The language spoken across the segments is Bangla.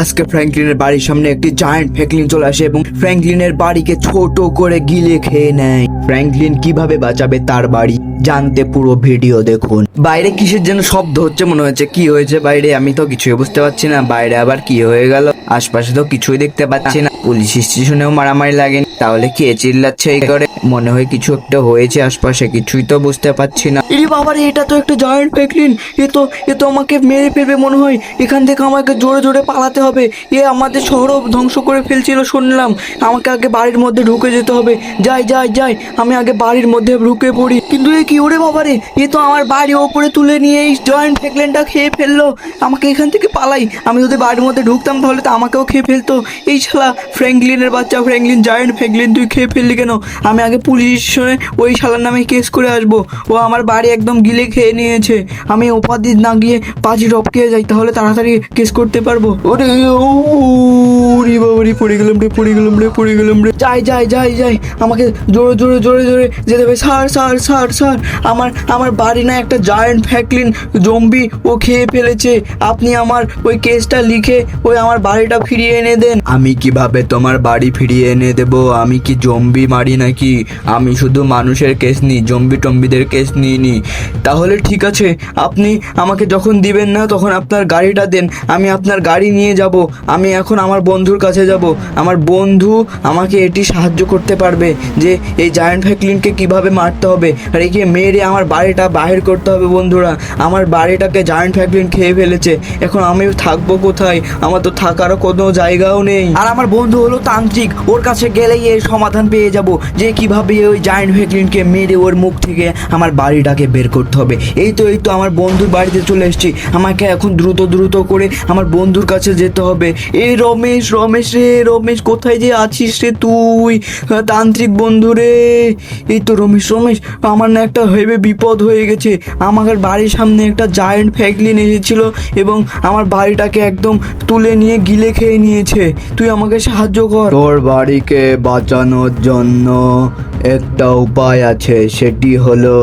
আজকে ফ্র্যাঙ্কলিনের বাড়ির সামনে একটি জায়ান্ট ফ্র্যাঙ্কলিন চলে আসে এবং ফ্র্যাঙ্কলিনের বাড়িকে ছোট করে গিলে খেয়ে নেয়। ফ্র্যাঙ্কলিন কীভাবে বাঁচাবে তার বাড়ি জানতে পুরো ভিডিও দেখুন। বাইরে কিসের যেন শব্দ হচ্ছে মনে হচ্ছে, কি হয়েছে বাইরে? আমি তো কিছুই বুঝতে পারছি না, বাইরে আবার কি হয়ে গেল? আশপাশে তো কিছুই দেখতে পাচ্ছি না। পুলিশ স্টেশনেও মারামারি লাগেনি তাহলে কে চিল্লাচ্ছে এই করে? মনে হয় কিছু একটা হয়েছে আশপাশে, কিছুই তো বুঝতে পারছি না। ইরে বাবারে এটা তো একটা জয়েন্ট ফ্যাকলিন এ তো এ তো আমাকে মেরে ফেলবে মনে হয়। এখান থেকে আমাকে জোরে জোরে পালাতে হবে। এ আমাদের শহরও ধ্বংস করে ফেলছিল, শুনলাম। আমাকে আগে বাড়ির মধ্যে ঢুকে যেতে হবে। যাই যাই যাই, আমি আগে বাড়ির মধ্যে ঢুকে পড়ি। কিন্তু এ কি ওরে বাবারে এ তো আমার বাড়ি ওপরে তুলে নিয়ে এই জয়েন্ট ফ্যাকলিনটা খেয়ে ফেলল। আমাকে এখান থেকে পালাই। আমি যদি বাড়ির মধ্যে ঢুকতাম তাহলে তো আমাকেও খেয়ে ফেলতো। এই শালা ফ্র্যাঙ্কলিনের বাচ্চা ফ্র্যাঙ্কলিন জয়েন্ট ফ্র্যাঙ্কলিন তুই খেয়ে ফেললি কেন? আমি আগে পুলিশ স্টেশনে ওই শালার নামে কেস করে আসব। ও আমার বাড়ি একদম গিলে খেয়ে নিয়েছে। আমি উপাধি না গিয়ে পাঁচি টপকে যাই তাহলে তাড়াতাড়ি কেস করতে পারব। ওরে ওরে বাবারি পড়ে গেলাম রে পড়ে গেলাম রে পড়ে গেলাম রে। যাই যাই যাই যাই। আমাকে জোরে জোরে জোরে জোরে যেতে হবে। স্যার স্যার স্যার স্যার আমার আমার বাড়ি না একটা জায়েন্ট ফ্যাকলিন জম্বি ও খেয়ে ফেলেছে। আপনি আমার ওই কেসটা লিখে ওই আমার বাড়িটা ফিরিয়ে এনে দেন। আমি কীভাবে তোমার বাড়ি ফিরিয়ে এনে দেব? আমি কি জম্বি মারি নাকি? আমি শুধু মানুষের কেস নিই জম্বি টম্বিদের কেস নিই। নি তাহলে ঠিক আছে, আপনি আমাকে যখন দিবেন না, তখন আপনার গাড়িটা দেন, আমি আপনার গাড়ি নিয়ে যাব, আমি এখন আমার বন্ধুর কাছে যাব। আমার বন্ধু আমাকে এটি সাহায্য করতে পারবে যে এই জায়ান্ট ফ্যাকলিনকে কীভাবে মারতে হবে, আর একে মেরে আমার বাড়িটা বাহির করতে হবে বন্ধুরা। আমার বাড়িটাকে জায়ান্ট ফ্যাকলিন খেয়ে ফেলেছে, এখন আমি থাকব কোথায়? আমার তো থাকারও কোনো জায়গাও নেই। আর আমার বন্ধু হলো তান্ত্রিক, ওর কাছে গেলেই এর সমাধান পেয়ে যাব, যে কীভাবে ওই জায়ান্ট ফ্যাকলিনকে মেরে ওর মুখ থেকে আমার বাড়িটাকে বের করতে হবে। এই তো এই তো আমার বন্ধুর বাড়িতে চলে এসেছি। আমাকে এখন দ্রুত দ্রুত করে আমার বন্ধুর কাছে যেতে হবে। এই রমেশ রমেশ রে, রমেশ, কোথায় যে আছিস রে তুই? তান্ত্রিক বন্ধু রে। এই তো রমেশ রমেশ, আমার না একটা হেবে বিপদ হয়ে গেছে। আমার বাড়ির সামনে একটা জায়েন্ট ফ্যাকলিন এসেছিল এবং আমার বাড়িটাকে একদম তুলে নিয়ে গিলে খেয়ে নিয়েছে। তুই আমাকে সাহায্য কর। তোর বাড়িকে বাঁচানোর জন্য একটা উপায় আছে, সেটি হলো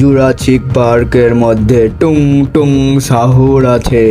জুরাসিক পার্কের মধ্যে টুং টুং সাহুর আছে।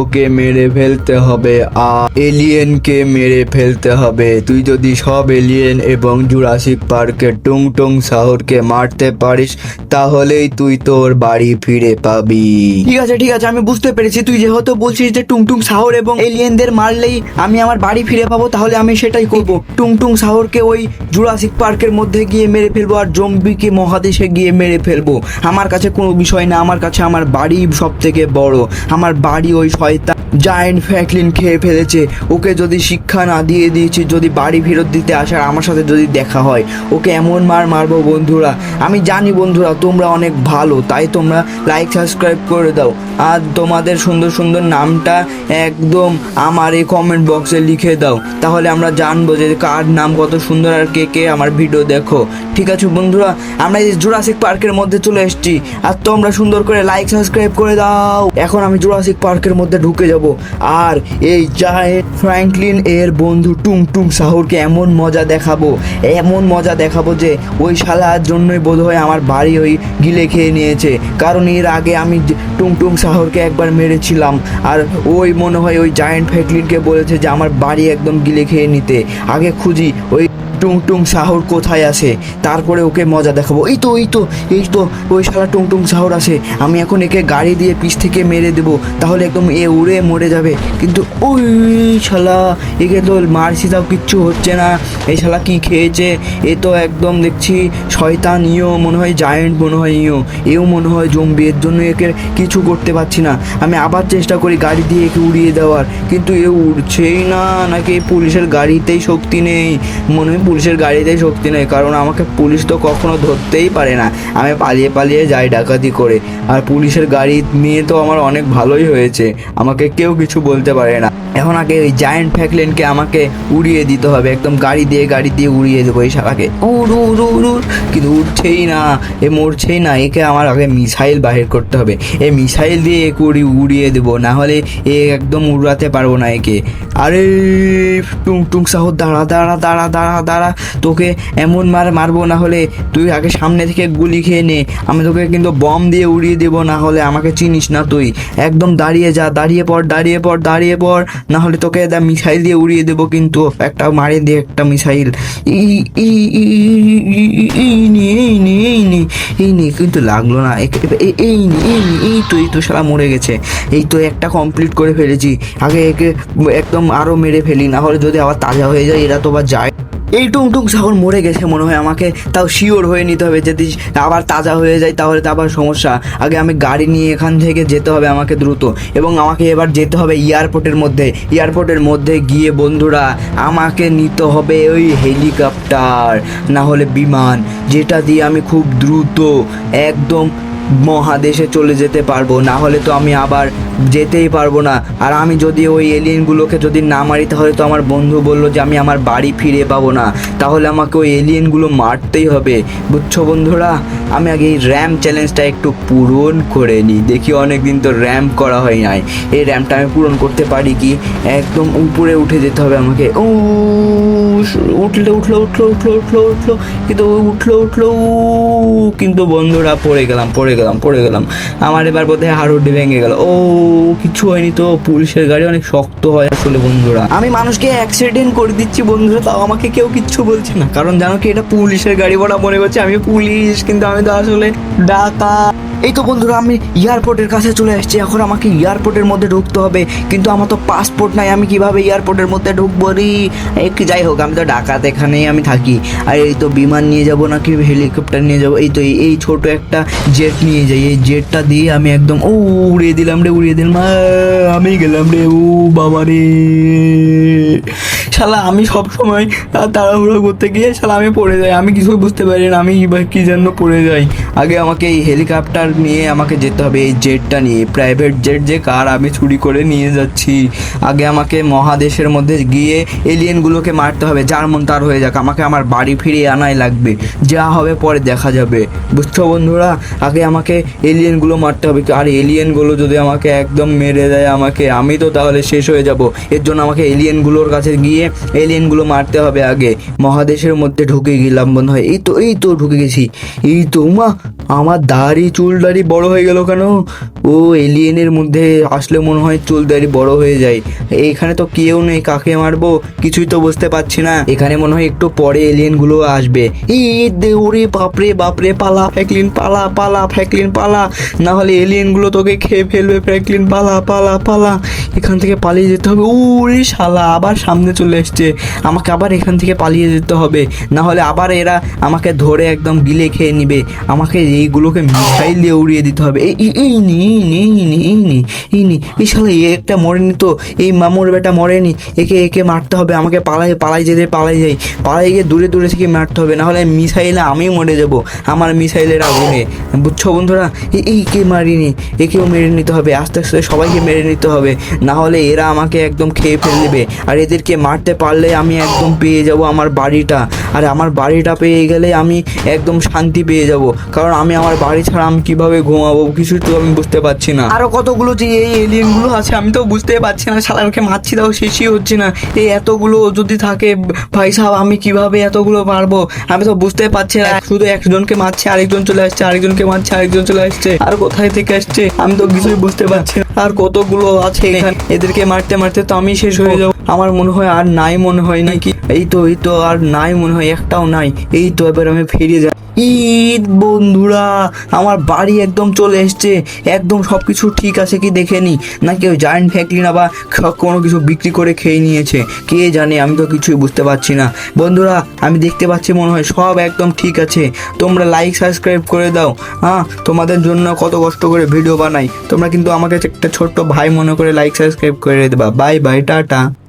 ওকে মেরে ফেলতে হবে, আর এলিয়েনকে মেরে ফেলতে হবে। তুই যদি সব এলিয়েন এবং জুরাসিক পার্কের টুং টুং সাহুরকে মারতে পারিস, তাহলেই তুই তোর বাড়ি ফিরে পাবি। ঠিক আছে ঠিক আছে, আমি বুঝতে পেরেছি। তুই যেহেতু বলছিস যে টুং টুং সাহর এবং এলিয়েনদের মারলেই আমি আমার বাড়ি ফিরে পাবো, তাহলে আমি সেটাই করব। টুং টুং সাহরকে ওই জুরাসিক পার্কের মধ্যে গিয়ে মেরে ফেলব আর জম্বিকে মহাদেশে গিয়ে মেরে ফেলব। আমার কাছে কোনো বিষয় না, আমার কাছে আমার বাড়ি সব থেকে বড়। আমার বাড়ি ওই শয়তান জায়েন্ট ফ্যাকলিন খেয়ে ফেলেছে। ওকে যদি শিক্ষা না দিয়ে দিয়েছি, যদি বাড়ি ফেরত দিতে আসে আর আমার সাথে যদি দেখা হয়, ওকে এমন মার মারবো বন্ধুরা। আমি জানি বন্ধুরা, তোমরা অনেক ভালো, তাই তোমরা লাইক সাবস্ক্রাইব করে দাও। আর তোমাদের সুন্দর সুন্দর নামটা একদম আমার এই কমেন্ট বক্সে লিখে দাও। তাহলে আমরা জানব যে কার নাম কত সুন্দর আর কে কে আমার ভিডিও দেখো। ঠিক আছে বন্ধুরা, আমরা এই জুরাসিক পার্কের মধ্যে চলে এসেছি। আর তোমরা সুন্দর করে লাইক সাবস্ক্রাইব করে দাও। এখন আমি জুরাসিক পার্কের মধ্যে ঢুকে যাব। আর এই জায়েন্ট ফ্র্যাঙ্কলিন এর বন্ধু টুং টুং সাহুরকে এমন মজা দেখাবো, এমন মজা দেখাবো যে ওই শালার জন্যই বোধহয় আমার বাড়ি ওই গিলে খেয়ে নিয়েছে। কারণ এর আগে আমি যে টুং টুং সাহরকে একবার মেরেছিলাম, আর ওই মনে হয় ওই জায়েন্ট ফ্যাকলিনকে বলেছে যে আমার বাড়ি একদম গিলে খেয়ে নিতে। আগে খুঁজি ওই টুং টুং সাহর কোথায় আসে তারপরে ওকে মজা দেখাবো। এই তো এই তো এই তো, ওই শালা টুং সাহর আসে আমি এখন একে গাড়ি দিয়ে পিছ থেকে মেরে দেবো। তাহলে একদম এ উড়ে মরে যাবে। কিন্তু ওই শালা, একে তো মারছি, তাও কিচ্ছু হচ্ছে না। এই শালা কি খেয়েছে? এ তো একদম দেখছি শয়তান ইও মনে হয় জায়েন্ট মনে হয় ইও। এও মনে হয় জম্বি এর জন্য একে কিছু করতে পারছি না। আমি আবার চেষ্টা করি গাড়ি দিয়ে একে উড়িয়ে দেওয়ার। কিন্তু এ উড়ছেই না, নাকি পুলিশের গাড়িতেই শক্তি নেই। মনে হয় পুলিশের গাড়িতেই শক্তি নেই, কারণ আমাকে পুলিশ তো কখনো ধরতেই পারে না। আমি পালিয়ে পালিয়ে যাই ডাকাতি করে। আর পুলিশের গাড়ি নিয়ে তো আমার অনেক ভালোই হয়েছে। আমাকে কেউ কিছু বলতে পারে না। এখন আগে ওই জায়েন্ট ফ্যাকলেনকে আমাকে উড়িয়ে দিতে হবে। একদম গাড়ি দিয়ে গাড়ি দিয়ে উড়িয়ে দেবো এই শালাকে। উড় উড় উড় উড়। কিন্তু উঠছেই না। এ মরছেই না। একে আমার আগে মিসাইল বাহির করতে হবে। এ মিসাইল দিয়ে একে উড়ি, উড়িয়ে দেবো। না হলে এ একদম উড়াতে পারব না একে। আরে, টুং টুং সাহর দাঁড়া দাঁড়া দাঁড়া দাঁড়া দাঁড়া। দাঁড়া, তোকে এমন মার মারবো না হলে তুই আগে সামনে থেকে গুলি খেয়ে নে। আমি তোকে কিন্তু বম দিয়ে উড়িয়ে দেবো না হলে আমাকে চিনিস না তুই। একদম দাঁড়িয়ে যা, দাঁড়িয়ে পড় দাঁড়িয়ে পড় দাঁড়িয়ে পড়। না হলে তোকে দা মিসাইল দিয়ে উড়িয়ে দেবো কিন্তু, একটা মারে দিয়ে একটা মিসাইল। কিন্তু লাগল না। এই এই তো এই তো শালা মরে গেছে। এই তো একটা কমপ্লিট করে ফেলেছি। আগে একে একদম আরও মেরে ফেলি, না হলে যদি আবার তাজা হয়ে যায়, এরা তো আবার যায়। এই টুং টুং ছাগল মরে গেছে মনে হয়, আমাকে তাও শিওর হয়ে নিতে হবে, যদি আবার তাজা হয়ে যায় তাহলে তো আবার সমস্যা। আগে আমি গাড়ি নিয়ে এখান থেকে যেতে হবে আমাকে দ্রুত, এবং আমাকে এবার যেতে হবে এয়ারপোর্টের মধ্যে। এয়ারপোর্টের মধ্যে গিয়ে বন্ধুরা, আমাকে নিতে হবে ওই হেলিকপ্টার, না হলে বিমান, যেটা দিয়ে আমি খুব দ্রুত, একদম মহাদেশে চলে যেতে পারব না হলে তো আমি আবার যেতেই পারব না। আর আমি যদি ওই এলিয়েনগুলোকে যদি না মারি, তাহলে তো আমার বন্ধু বলল যে আমি আমার বাড়ি ফিরে পাবো না। তাহলে আমাকে ওই এলিয়েনগুলো মারতেই হবে। বুঝছ বন্ধুরা? আমি আগে এই র্যাম চ্যালেঞ্জটা একটু পূরণ করে নিই। দেখি অনেক দিন তো র্যাম করা হয় নাই। এই র্যামটা আমি পূরণ করতে পারি কি? একদম উপরে উঠে যেতে হবে আমাকে। ও উঠল উঠল উঠল উঠল উঠল উঠল, কিন্তু উঠল উঠল কিন্তু বন্ধুরা পড়ে গেলাম পড়ে গেলাম পড়ে গেলাম। আমার এবার বোধহয় হাড়ুডি ভেঙে গেল। ও, কিছু হয়নি তো, পুলিশের গাড়ি অনেক শক্ত হয় আসলে বন্ধুরা। আমি মানুষকে অ্যাক্সিডেন্ট করে দিচ্ছি বন্ধুরা, তাও আমাকে কেউ কিচ্ছু বলছে না। কারণ জানো কি, এটা পুলিশের গাড়ি বড়া মনে করছে আমি পুলিশ, কিন্তু আমি তো আসলে ডাকা এই তো বন্ধুরা, আমি এয়ারপোর্টের কাছে চলে এসেছি। এখন আমাকে এয়ারপোর্টের মধ্যে ঢুকতে হবে। কিন্তু আমার তো পাসপোর্ট নাই, আমি কীভাবে এয়ারপোর্টের মধ্যে ঢুকবো রে? যাই হোক, আমি তো ডাকাত, এখানেই আমি থাকি। আর এই তো বিমান নিয়ে যাব নাকি হেলিকপ্টার নিয়ে যাব? এই তো এই ছোট একটা জেট নিয়ে যাই। এই জেটটা দিয়ে আমি একদম, ও, উড়িয়ে দিলাম রে, উড়িয়ে দিলাম। আমি গেলাম রে, ও বাবা রে শালা, আমি সব সময় তাড়াহুড়ো করতে গিয়ে শালা, আমি পড়ে যাই। আমি কিছুই বুঝতে পারি না, আমি কি জন্য পড়ে যাই। আগে আমাকে এই হেলিকপ্টার নিয়ে আমাকে যেতে হবে, এই জেটটা নিয়ে। প্রাইভেট জেট যে কার আমি চুরি করে নিয়ে যাচ্ছি। আগে আমাকে মহাদেশের মধ্যে গিয়ে এলিয়েনগুলোকে মারতে হবে, যার মন তার হয়ে যাক। আমাকে আমার বাড়ি ফিরিয়ে আনাই লাগবে। যা হবে পরে দেখা যাবে। বুঝছ বন্ধুরা? আগে আমাকে এলিয়েনগুলো মারতে হবে। আর এলিয়েনগুলো যদি আমাকে একদম মেরে দেয় আমাকে, আমি তো তাহলে শেষ হয়ে যাব। এর জন্য আমাকে এলিয়েনগুলোর কাছে গিয়ে এলিয়েনগুলো মারতে হবে আগে। মহাদেশের মধ্যে ঢুকে গেলাম মনে হয়। এই তো এই তো ঢুকে গেছি। এই তো মা আমার দাড়ি, চুল দাড়ি বড় হয়ে গেল কেন? ও, এলিয়েনের মধ্যে আসলে মনে হয় চুল দাড়ি বড় হয়ে যায়। এখানে তো কেউ নেই, কাকে মারবো? কিছুই তো বুঝতে পারছি না। এখানে মনে হয় একটু পরে এলিয়েনগুলো আসবে। এই, দে, ওরে বাপরে বাপরে, পালা, ফ্র্যাঙ্কলিন, পালা পালা, ফ্র্যাঙ্কলিন, পালা। না হলে এলিয়েনগুলো তোকে খেয়ে ফেলবে, ফ্র্যাঙ্কলিন, পালা পালা পালা। এখান থেকে পালিয়ে যেতে হবে। ওরে শালা, আবার সামনে চলে এসছে, আমাকে আবার এখান থেকে পালিয়ে যেতে হবে। না হলে আবার এরা আমাকে ধরে একদম গিলে খেয়ে নিবে। আমাকে এইগুলোকে মিসাইল দিয়ে উড়িয়ে দিতে হবে। এই নি এই নি এই নি এই নি, এই এ একটা মরেনি তো। এই মামুর বেটা মরেনি। একে একে মারতে হবে। আমাকে পালাই পালাই যেতে, পালাই যাই। পালাই গিয়ে দূরে দূরে থেকে মারতে হবে। না হলে মিসাইলে আমি মরে যাব। আমার মিসাইলের আগুনে। বুঝছ বন্ধুরা? এই- কে মারিনি? একেও মেরে নিতে হবে। আস্তে আস্তে সবাইকে মেরে নিতে হবে। না হলে এরা আমাকে একদম খেয়ে ফেলে দেবে। আর এদেরকে মারতে পারলে আমি একদম পেয়ে যাব আমার বাড়িটা। আর আমার বাড়িটা পেয়ে গেলে আমি একদম শান্তি পেয়ে যাব। কারণ আমি আমার বাড়ি ছাড়া আমি কীভাবে ঘুমাবো কিছু তো আমি বুঝতে পারছি না। আরও কতগুলো যে এই এলিয়েনগুলো আছে আমি তো বুঝতে পারছি না সালামকে মারছি তাও শেষই হচ্ছে না। এই এতগুলো যদি থাকে, ভাই সাহেব আমি কীভাবে এতগুলো পারব আমি তো বুঝতে পারছি না। শুধু একজনকে মারছে, আরেকজন চলে আসছে, আরেকজনকে মারছে, আরেকজন চলে আসছে। আর কোথায় থেকে আসছে, আমি তো কিছুই বুঝতে পারছি না। আর কতগুলো আছে এখানে? এদেরকে মারতে মারতে তো আমি শেষ হয়ে যাব। আমার মনে হয় আর নাই মনে হয় নাকি? এই তো এই তো আর নাই মনে হয় একটাও নাই। এই তো এবার আমি ফিরে যাই। ঈদ, বন্ধুরা, আমার বাড়ি একদম চলে এসছে। একদম সব কিছু ঠিক আছে কি দেখে নি? না কেউ জায়েন্ট ফ্যাক্টরি না বা কোনো কিছু বিক্রি করে খেয়ে নিয়েছে। কে জানে, আমি তো কিছুই বুঝতে পারছি না। বন্ধুরা, আমি দেখতে পাচ্ছি মনে হয় সব একদম ঠিক আছে। তোমরা লাইক সাবস্ক্রাইব করে দাও। হ্যাঁ তোমাদের জন্য কত কষ্ট করে ভিডিও বানাই। তোমরা কিন্তু আমাকে একটা ছোট্ট ভাই মনে করে লাইক সাবস্ক্রাইব করে দেবা। Bye bye tata.